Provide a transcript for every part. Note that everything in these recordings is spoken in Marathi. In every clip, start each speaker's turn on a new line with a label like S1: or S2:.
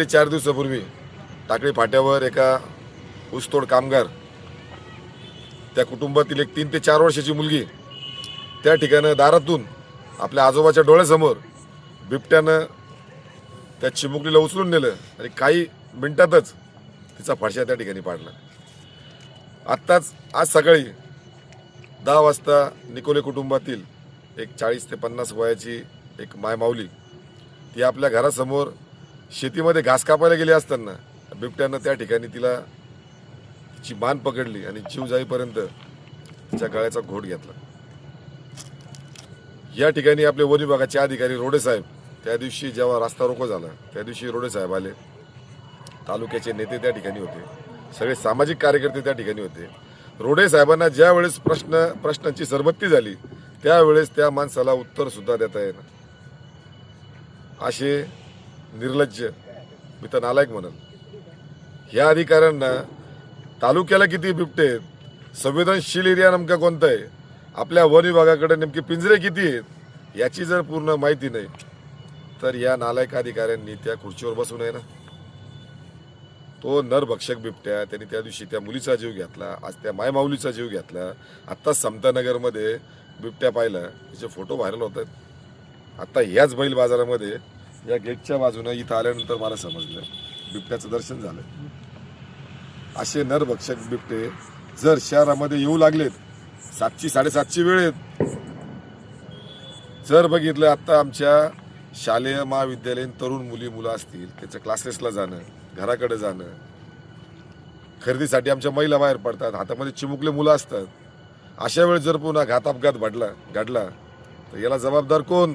S1: ते चार दिवसापूर्वी टाकळी फाट्यावर एका ऊसतोड कामगार त्या कुटुंबातील एक तीन ते चार वर्षाची मुलगी त्या ठिकाणं दारातून आपल्या आजोबाच्या डोळ्यासमोर बिबट्यानं त्या चिमुकलीला उचलून नेलं आणि काही मिनिटातच तिचा फाडशा त्या ठिकाणी पाडला. आत्ताच आज सकाळी दहा वाजता निकोले कुटुंबातील एक चाळीस ते पन्नास वयाची एक माय माऊली ती आपल्या घरासमोर शेतीमध्ये घास कापायला गेले असताना बिबट्यानं त्या ठिकाणी तिला ची मान पकडली आणि जीव जाईपर्यंत तिच्या गळ्याचा घोट घेतला. या ठिकाणी आपले वन विभागाचे अधिकारी रोडे साहेब त्या दिवशी जेव्हा रास्ता रोको झाला त्या दिवशी रोडे साहेब आले. तालुक्याचे नेते त्या ठिकाणी होते. सगळे सामाजिक कार्यकर्ते त्या ठिकाणी होते. रोडे साहेबांना प्रश्न प्रश्नांची सरबत्ती झाली त्यावेळेस त्या माणसाला उत्तर सुद्धा देता येणार. असे निर्लज्ज. मी तर नालायक म्हणल ह्या अधिकाऱ्यांना तालुक्याला किती बिबटे आहेत संवेदनशील एरिया नेमका कोणता आहे आपल्या वन विभागाकडे नेमके पिंजरे किती आहेत याची जर पूर्ण माहिती नाही तर या नालायक अधिकाऱ्यांनी त्या खुर्चीवर बसू नये ना. तो नरभक्षक बिबट्या त्यांनी त्या दिवशी त्या मुलीचा जीव घेतला आज त्या मायमाऊलीचा जीव घेतला. आत्ताच समतानगरमध्ये बिबट्या पाहिला तिचे फोटो व्हायरल होत आहेत. आत्ता ह्याच बैल बाजारामध्ये या गेटच्या बाजूनं इथं आल्यानंतर मला समजलं. बिबट्याचं दर्शन झालं. असे नरभक्षक बिबटे जर शहरामध्ये येऊ लागलेत सातची साडेसातची वेळ आहेत. जर बघितलं आता आमच्या शालेय महाविद्यालयीन तरुण मुली मुलं असतील त्याच्या क्लासेसला जाणं घराकडे जाणं. खरेदीसाठी आमच्या महिला बाहेर पडतात हातामध्ये चिमुकले मुलं असतात. अशा वेळेस जर पुन्हा घात अपघात घडला घडला तर याला जबाबदार कोण?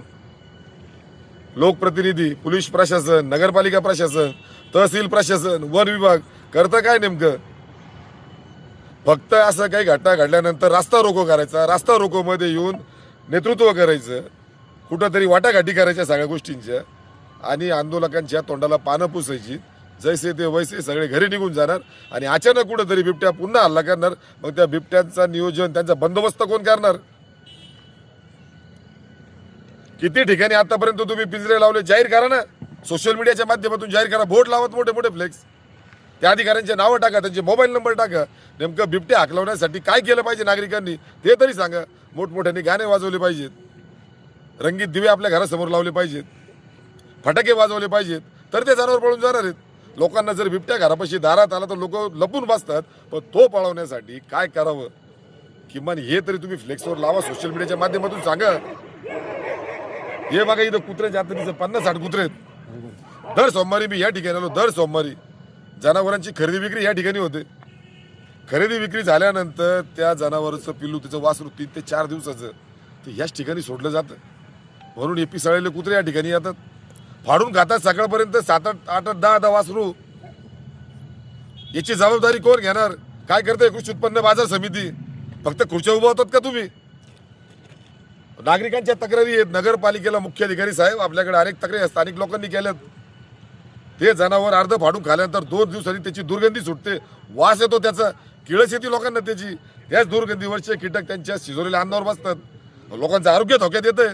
S1: लोकप्रतिनिधी पोलीस प्रशासन नगरपालिका प्रशासन तहसील प्रशासन वन विभाग करतं काय नेमकं? फक्त असं काही घटना घडल्यानंतर रास्ता रोको करायचा रास्ता रोकोमध्ये येऊन नेतृत्व करायचं कुठंतरी वाटाघाटी करायच्या सगळ्या गोष्टींच्या आणि आंदोलकांच्या तोंडाला पानं पुसायची. जैसे ते वैसे सगळे घरी निघून जाणार आणि अचानक कुठंतरी बिबट्या पुन्हा हल्ला करणार. मग त्या बिबट्यांचा नियोजन त्यांचा बंदोबस्त कोण करणार? किती ठिकाणी आतापर्यंत तुम्ही पिंजरे लावले जाहीर करा ना. सोशल मीडियाच्या माध्यमातून जाहीर करा. बोर्ड लावत मोठे मोठे फ्लेक्स त्या अधिकाऱ्यांचे नावं टाका त्यांचे मोबाईल नंबर टाका. नेमकं बिबटे हाकलवण्यासाठी काय केलं पाहिजे नागरिकांनी ते तरी सांगा. मोठमोठ्याने गाणे वाजवले पाहिजेत. रंगीत दिवे आपल्या घरासमोर लावले पाहिजेत. फटाके वाजवले पाहिजेत. तर ते जनावर पळून जाणार आहेत. लोकांना जर बिबट्या घरापाशी दारात आला तर लोक लपून बसतात. पण तो पळवण्यासाठी काय करावं? किमान हे तरी तुम्ही फ्लेक्सवर लावा. सोशल मीडियाच्या माध्यमातून सांगा. हे बघा इथं कुत्र्याच्या तिथं पन्नास साठ कुत्रे आहेत. दर सोमवारी मी या ठिकाणी आलो दर सोमवारी. जनावरांची खरेदी विक्री या ठिकाणी होते. खरेदी विक्री झाल्यानंतर त्या जनावराचं पिल्लू त्याचं वासरू तीन ते चार दिवसाचं ते याच ठिकाणी सोडलं जातं. म्हणून हे पिसाळलेले कुत्रे या ठिकाणी येतात. फाडून खातात सकाळपर्यंत सात आठ आठ आठ दहा दहा वासरू. याची जबाबदारी कोण घेणार? काय करते कृषी उत्पन्न बाजार समिती. फक्त खुर्च्या उभा होतात का तुम्ही? नागरिकांच्या तक्रारी आहेत. नगरपालिकेला मुख्य अधिकारी साहेब आपल्याकडे अनेक तक्रारी स्थानिक लोकांनी केल्यात. ते जनावर अर्ध फाडून खाल्यानंतर दोन दिवसांनी त्याची दुर्गंधी सुटते. वास येतो त्याचा. किळस येते लोकांना त्याची. त्याच दुर्गंधीवरचे कीटक त्यांच्या शिजवलेल्या अन्नावर बसतात. लोकांचं आरोग्य धोक्यात येतं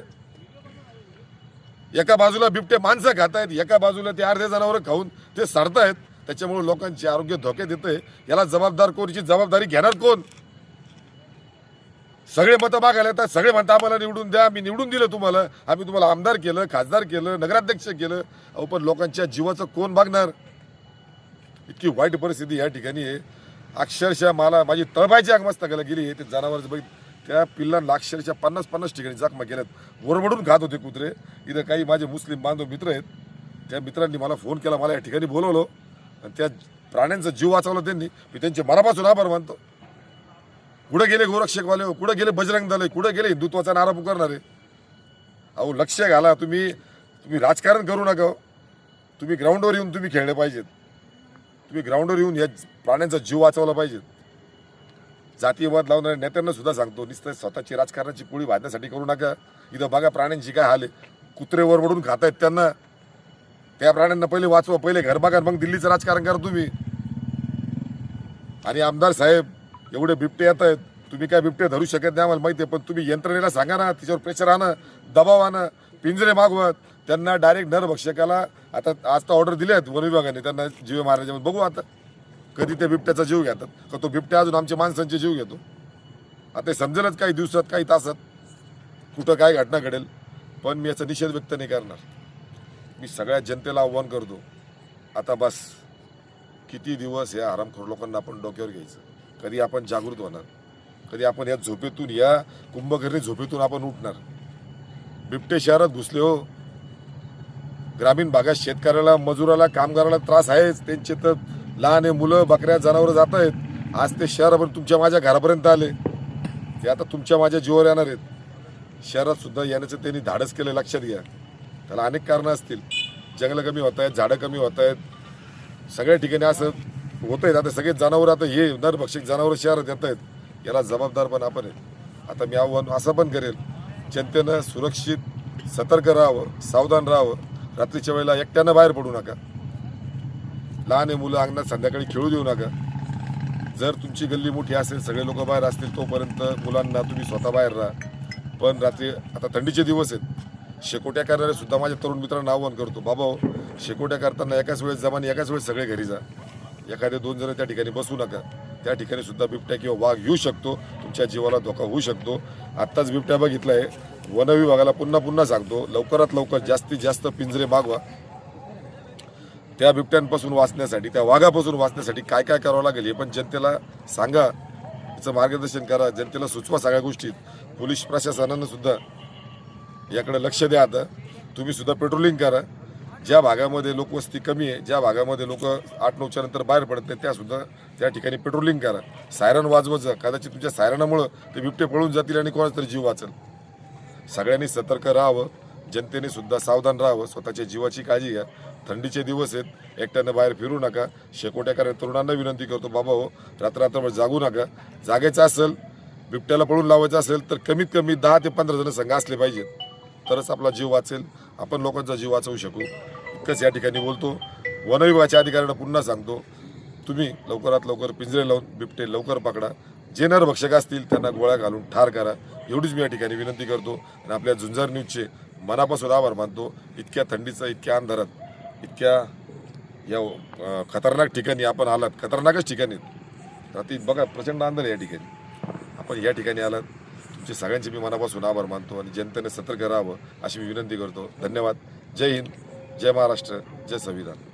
S1: एका बाजूला बिबटे माणसं खात आहेत एका बाजूला ते अर्धे जनावर खाऊन ते सरतायत. त्याच्यामुळे लोकांचे आरोग्य धोक्यात येतंय. याला जबाबदार कोणची जबाबदारी घेणार कोण? सगळे मतं मागायला येतात सगळे म्हणतात आम्हाला निवडून द्या मी निवडून दिलं तुम्हाला. आम्ही तुम्हाला आमदार केलं खासदार केलं नगराध्यक्ष केलं. अहो पण लोकांच्या जीवाचं कोण मागणार इतकी वाईट परिस्थिती या ठिकाणी आहे. अक्षरशः मला माझी तळपायची आगमस्तकाला गेली आहे. ते जनावर बघ त्या पिल्लांना अक्षरशः पन्नास पन्नास ठिकाणी जखमा केल्यात. वरबडून खात होते कुत्रे. इथं काही माझे मुस्लिम बांधव मित्र आहेत. त्या मित्रांनी मला फोन केला मला या ठिकाणी बोलवलं. आणि त्या प्राण्यांचा जीव वाचवला त्यांनी. मी त्यांचे मनापासून आभार मानतो. कुठं गेले गोरक्षकवाले? हो? कुठं गेले बजरंग दल? कुठं गेले हिंदुत्वाचा नारा पुकारणारे? अहो लक्ष घाला. तुम्ही तुम्ही राजकारण करू नका हो. तुम्ही ग्राउंडवर येऊन तुम्ही खेळले पाहिजेत. तुम्ही ग्राउंडवर येऊन या प्राण्यांचा जीव वाचवला पाहिजे जातीयवाद लावणाऱ्या नेत्यांना सुद्धा सांगतो नुसतं स्वतःची राजकारणाची पोळी भाजण्यासाठी करू नका. इथं बघा प्राण्यांची काय हाल आहे. कुत्रे वरवडून आहेत त्यांना. त्या प्राण्यांना पहिले वाचवा पहिले घर बघा मग दिल्लीचं राजकारण करा तुम्ही. आणि आमदार साहेब एवढे बिबटे येत आहेत. तुम्ही काय बिबटे धरू शकत नाही आम्हाला माहिती आहे पण तुम्ही यंत्रणेला सांगा ना तिच्यावर प्रेशर आणा दबाव आणा पिंजरे मागवत त्यांना डायरेक्ट नरभक्षकाला आता आज तर ऑर्डर दिले आहेत वन विभागाने त्यांना जीव मारायचे बघू आता कधी ते बिबट्याचा जीव घेतात. का तो बिबट्या अजून आमच्या माणसांचे जीव घेतो? आता हे समजेलच काही दिवसात काही तासात कुठं काय घटना घडेल पण मी याचा निषेध व्यक्त नाही करणार. मी सगळ्या जनतेला आव्हान करतो आता बस किती दिवस या हरामखोर लोकांना आपण डोक्यावर घ्यायचं? कधी आपण जागृत होणार? कधी आपण या झोपेतून या कुंभकर्णी झोपेतून आपण उठणार? बिबटे शहरात घुसले हो. ग्रामीण भागात शेतकऱ्याला मजुराला कामगाराला त्रास आहेच. त्यांचे तर लहान आहे मुलं बकऱ्या जनावरं जात आहेत. आज ते शहरापर्यंत तुमच्या माझ्या घरापर्यंत आले. ते आता तुमच्या माझ्या जीवावर येणार आहेत. शहरात सुद्धा येण्याचं त्यांनी धाडस केलं लक्षात घ्या. त्याला अनेक कारणं असतील. जंगलं कमी होत आहेत झाडं कमी होत आहेत. सगळ्या ठिकाणी असं होत आहेत आता सगळे जनावरं आता हे नरभक्षक जनावरं शहरात येत आहेत. याला जबाबदार पण आपण आहे आता मी आव्हान असं पण करेल जनतेनं सुरक्षित सतर्क राहावं सावधान राहावं. रात्रीच्या वेळेला एकट्यानं बाहेर पडू नका. लहान आहे मुलं अंगणात संध्याकाळी खेळू देऊ नका. जर तुमची गल्ली मोठी असेल सगळे लोक बाहेर असतील तोपर्यंत मुलांना तुम्ही स्वतः बाहेर राहा. पण रात्री आता थंडीचे दिवस आहेत. शेकोट्या करणारे सुद्धा माझ्या तरुण मित्रांना आव्हान करतो. बाबा हो, शेकोट्या करताना एकाच वेळेस जमाने एकाच वेळेस सगळे घरी जा. एखादे दोन जण त्या ठिकाणी बसू नका. त्या ठिकाणी सुद्धा बिबट्या किंवा वाघ येऊ शकतो. तुमच्या जीवाला धोका होऊ शकतो. आत्ताच बिबट्या बघितला आहे वन विभागाला पुन्हा पुन्हा सांगतो. लवकरात लवकर जास्तीत जास्त पिंजरे मागवा त्या बिबट्यांपासून वाचण्यासाठी त्या वाघापासून वाचण्यासाठी काय काय करावं लागेल हे पण जनतेला सांगा. त्याचं मार्गदर्शन करा. जनतेला सुचवा सगळ्या गोष्टीत पोलीस प्रशासनानं सुद्धा याकडे लक्ष द्या आता. तुम्ही सुद्धा पेट्रोलिंग करा. ज्या भागामध्ये लोकवस्ती कमी आहे ज्या भागामध्ये लोक आठ नऊच्या नंतर बाहेर पडत नाही त्यासुद्धा त्या ठिकाणी पेट्रोलिंग करा. सायरन वाजवत जा. कदाचित तुमच्या सायरनामुळं ते बिबटे पळून जातील आणि कोणाचा तरी जीव वाचेल. सगळ्यांनी सतर्क राहावं. जनतेने सुद्धा सावधान राहावं. स्वतःच्या जीवाची काळजी घ्या. थंडीचे दिवस आहेत. एकट्यानं बाहेर फिरू नका. शेकोट्या तरुणांना विनंती करतो बाबा हो रात्र जागू नका. जागायचं असेल बिबट्याला पळून लावायचं असेल तर कमीत कमी दहा ते पंधरा जण संघ असले पाहिजेत. तरच आपला जीव वाचेल. आपण लोकांचा जीव वाचवू शकू. इतकंच या ठिकाणी बोलतो. वन विभागाच्या अधिकाऱ्यांना पुन्हा सांगतो तुम्ही लवकरात लवकर पिंजरे लावून बिबटे लवकर पकडा. जे नरभक्षक असतील त्यांना गोळ्या घालून ठार करा. एवढीच मी या ठिकाणी विनंती करतो आणि आपल्या झुंजार न्यूजचे मनापासून आभार मानतो. इतक्या थंडीचा इतक्या अंधारात इतक्या या खतरनाक ठिकाणी आपण आलात. खतरनाकच ठिकाणी रात्री बघा प्रचंड अंधार या ठिकाणी. आपण या ठिकाणी आलात. तुमचे सगळ्यांचे मी मनापासून आभार मानतो आणि जनतेने सतर्क राहावं अशी मी विनंती करतो. धन्यवाद. जय हिंद. जय महाराष्ट्र. जय संविधान.